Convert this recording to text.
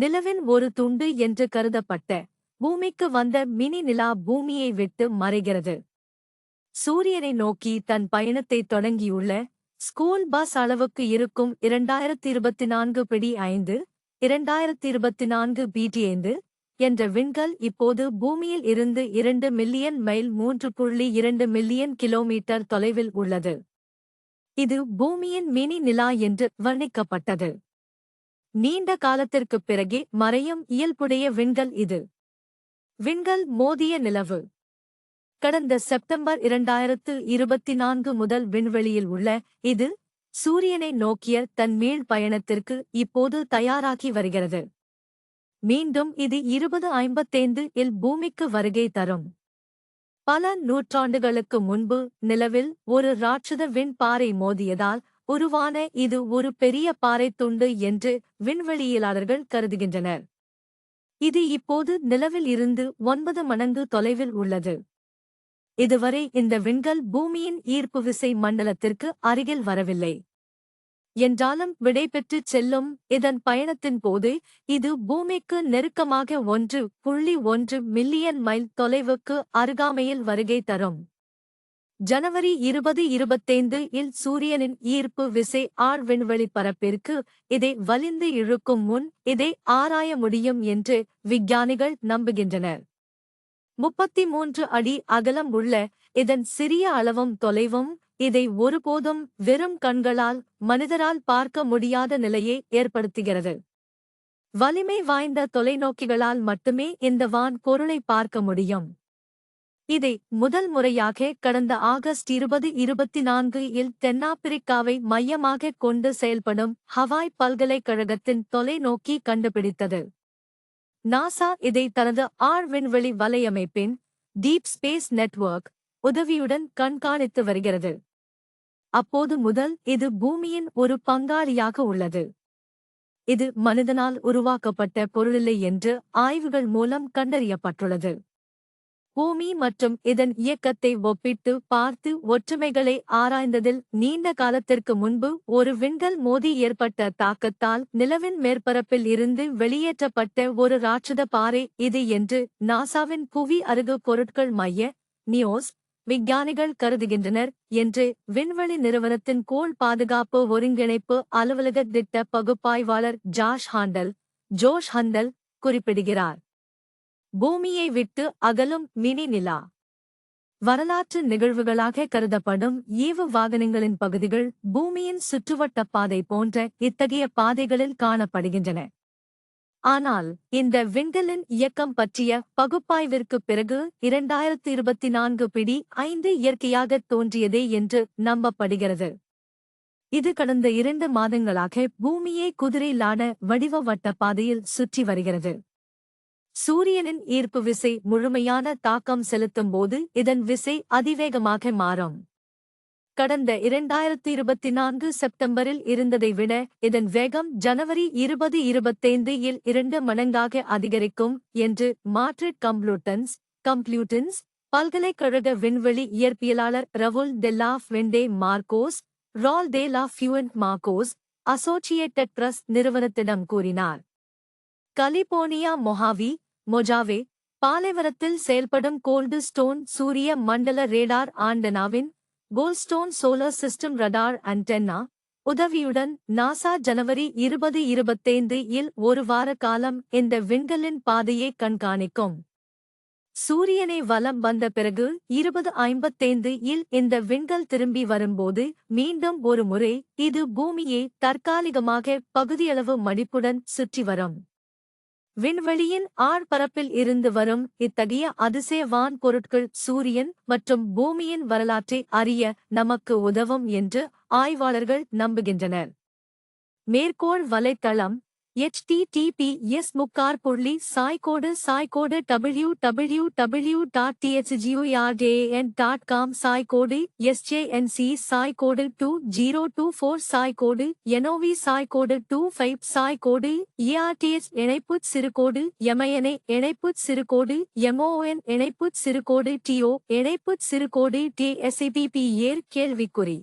நிலவின் ஒரு துண்டு என்று கருதப்பட்ட பூமிக்கு வந்த மினி நிலா பூமியை விட்டு மறைகிறது. சூரியனை நோக்கி தன் பயணத்தை தொடங்கியுள்ள ஸ்கூல் பஸ் அளவுக்கு இருக்கும் இரண்டாயிரத்தி இருபத்தி நான்கு பிடி ஐந்து இரண்டாயிரத்தி இருபத்தி நான்கு பிடி ஐந்து என்ற விண்கல் இப்போது பூமியில் இருந்து இரண்டு மில்லியன் மைல் மூன்று புள்ளி இரண்டு மில்லியன் கிலோமீட்டர் தொலைவில் உள்ளது. இது பூமியின் மினி நிலா என்று வர்ணிக்கப்பட்டது. நீண்ட காலத்திற்குப் பிறகே மறையும் இயல்புடைய விண்கல் இது. விண்கல் மோதிய நிலவு. கடந்த செப்டம்பர் இரண்டாயிரத்து இருபத்தி நான்கு முதல் விண்வெளியில் உள்ள இது சூரியனை நோக்கிய தன் மீள் பயணத்திற்கு இப்போது தயாராகி வருகிறது. மீண்டும் இது இருபது ஐம்பத்தைந்து இல் பூமிக்கு வருகை தரும். பல நூற்றாண்டுகளுக்கு முன்பு நிலவில் ஒரு ராட்சத விண்பாறை மோதியதால் உருவான இது ஒரு பெரிய பாறைத் துண்டு என்று விண்வெளியியலாளர்கள் கருதுகின்றனர். இது இப்போது நிலவில் இருந்து ஒன்பது மடங்கு தொலைவில் உள்ளது. இதுவரை இந்த விண்கல் பூமியின் ஈர்ப்பு விசை மண்டலத்திற்கு அருகில் வரவில்லை. என்றாலும் விடைபெற்றுச் செல்லும் இதன் பயணத்தின் போது இது பூமிக்கு நெருக்கமாக ஒன்று புள்ளி ஒன்று மில்லியன் மைல் தொலைவுக்கு அருகாமையில் வருகை தரும். ஜனவரி இருபது இருபத்தைந்து இல் சூரியனின் ஈர்ப்பு விசை ஆர் விண்வெளி பரப்பிற்கு இதை வலிந்து இழுக்கும் முன் இதை ஆராய முடியும் என்று விஞ்ஞானிகள் நம்புகின்றனர். முப்பத்தி மூன்று அடி அகலம் உள்ள இதன் சிறிய அளவும் தொலைவும் இதை ஒருபோதும் வெறும் கண்களால் மனிதரால் பார்க்க முடியாத நிலையை ஏற்படுத்துகிறது. வலிமை வாய்ந்த தொலைநோக்கிகளால் மட்டுமே இந்த வான் பொருளை பார்க்க முடியும். இதை முதல் முறையாக கடந்த ஆகஸ்ட் இருபது இருபத்தி நான்கு இல் தென்னாப்பிரிக்காவை மையமாகக் கொண்டு செயல்படும் ஹவாய் பல்கலைக்கழகத்தின் தொலைநோக்கி கண்டுபிடித்தது. நாசா இதை தனது ஆர் விண்வெளி வலையமைப்பின் டீப் ஸ்பேஸ் நெட்வொர்க் உதவியுடன் கண்காணித்து வருகிறது. அப்போது முதல் இது பூமியின் ஒரு பங்காளியாக உள்ளது. இது மனிதனால் உருவாக்கப்பட்ட பொருளில்லை என்று ஆய்வுகள் மூலம் கண்டறியப்பட்டுள்ளது. பூமி மற்றும் இதன் இயக்கத்தை ஒப்பிட்டு பார்த்து ஒற்றுமைகளை ஆராய்ந்ததில் நீண்ட காலத்திற்கு முன்பு ஒரு விண்கல் மோதி ஏற்பட்ட தாக்கத்தால் நிலவின் மேற்பரப்பில் இருந்து வெளியேற்றப்பட்ட ஒரு ராட்சத பாறை இது என்று நாசாவின் புவி அருகு பொருட்கள் மைய நியோஸ் விஞ்ஞானிகள் கருதுகின்றனர் என்று விண்வெளி நிறுவனத்தின் கோள் பாதுகாப்பு ஒருங்கிணைப்பு அலுவலக திட்ட பகுப்பாய்வாளர் ஜாஷ் ஹாண்டல் ஜோஷ் ஹண்டல் குறிப்பிடுகிறார். பூமியை விட்டு அகலும் மினி நிலா. வரலாற்று நிகழ்வுகளாக கருதப்படும் ஏவு வாகனங்களின் பகுதிகள் பூமியின் சுற்றுவட்ட பாதை போன்ற இத்தகைய பாதைகளில் காணப்படுகின்றன. ஆனால் இந்த விண்கலின் இயக்கம் பற்றிய பகுப்பாய்விற்குப் பிறகு இரண்டாயிரத்து இருபத்தி நான்கு பிடி ஐந்து இயற்கையாகத் தோன்றியதே என்று நம்பப்படுகிறது. இது கடந்த இரண்டு மாதங்களாக பூமியை குதிரையிலான வடிவ வட்ட பாதையில் சுற்றி வருகிறது. சூரியனின் ஈர்ப்பு விசை முழுமையான தாக்கம் செலுத்தும் போது இதன் விசை அதிவேகமாக மாறும். கடந்த இரண்டாயிரத்தி இருபத்தி நான்கு செப்டம்பரில் இருந்ததை விட இதன் வேகம் ஜனவரி இருபது இருபத்தைந்து இல் இரண்டு மடங்காக அதிகரிக்கும் என்று மாட்ரிட் கம்ப்ளூட்டன்ஸ் கம்ப்ளூட்டன்ஸ் பல்கலைக்கழக விண்வெளி இயற்பியலாளர் Raul de la Fuente Marcos Raul de la Fuente Marcos Associated Press நிறுவனத்திடம் கூறினார். கலிபோர்னியா மொஹாவி மொஜாவே பாலைவரத்தில் செயல்படும் கோல்டு ஸ்டோன் சூரிய மண்டல ரேடார் ஆண்டனாவின் Goldstone solar system radar antenna உதவியுடன் நாசா ஜனவரி இருபது இருபத்தைந்து இல் ஒரு வார காலம் இந்த விண்கலின் பாதையை கண்காணிக்கும். சூரியனை வலம் வந்த பிறகு இருபது ஐம்பத்தைந்து இல் இந்த விண்கல் திரும்பி வரும்போது மீண்டும் ஒரு முறை இது பூமியை தற்காலிகமாக பகுதியளவு மடிப்புடன் சுற்றி வரும். விண்வெளியின் ஆழ்பரப்பில் இருந்து வரும் இத்தகைய அதிசய வான் பொருட்கள் சூரியன் மற்றும் பூமியின் வரலாற்றை அறிய நமக்கு உதவும் என்று ஆய்வாளர்கள் நம்புகின்றனர். மேற்கோள் வலைத்தளம் எச்டிடிபிஎஸ் முக்கார் புள்ளி சாய்கோடு சாய்கோடு டபிள்யூ டபிள்யூ டபிள்யூ டாட் டிஎச்ஜியூஆர்டேஎன் டாட் காம் சாய்கோடு எஸ்ஜேஎன்சி சாய்கோடு டூ ஜீரோ டூ ஃபோர் சாய்கோடு என்ஓவி சாய்கோடு டூ ஃபைவ் சாய்கோடு இஆர்டிஎச் இணைப்பு சிறுகோடு எம்ஐஎன்ஏ இணைப்பு சிறுகோடு எம்ஓஎன் இணைப்பு சிறுகோடு டிஓ இணைப்பு சிறுகோடு டிஎஸ்சிபிபி ஏர் கேள்விக்குறி.